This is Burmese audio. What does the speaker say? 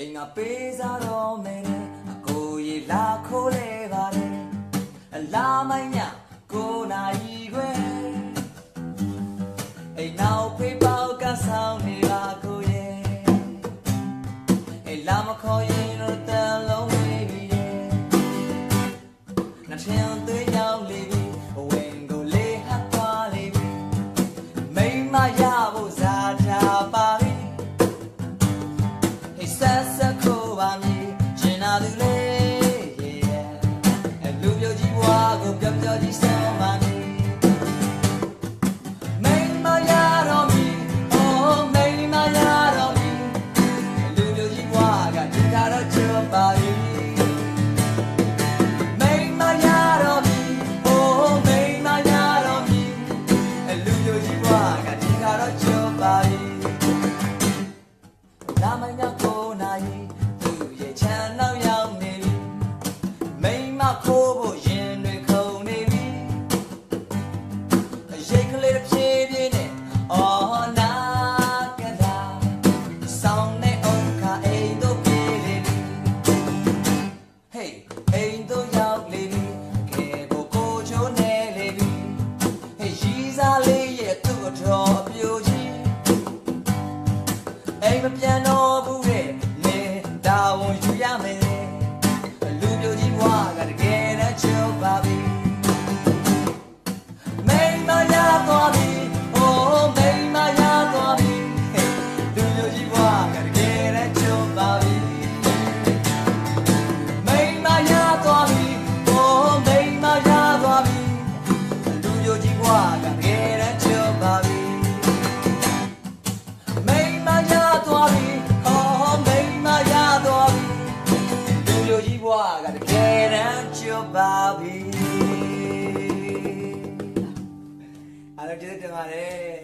အိမ်ကပေးစားတော့မယ်နဲ့အကိုရေလာခိုးလဲပါလေအလာမိုင်းညကိုနိုင်ခွဲအိမ်နောက်ဖေးပေါက်ကဆောင်နေပါကိုရေအိမ်လာမခေါ်ရင်တော့တန်လုံးဝေးပြီနှထင်းသွေးရောက်လေပြီအဝင်ကိုလေးဟပ်သွားလေပြီမိမရ cannot ကတကယ်တမ်းချွတ်ပါပြီအားလုံးကျေးဇူးတင်ပါတယ်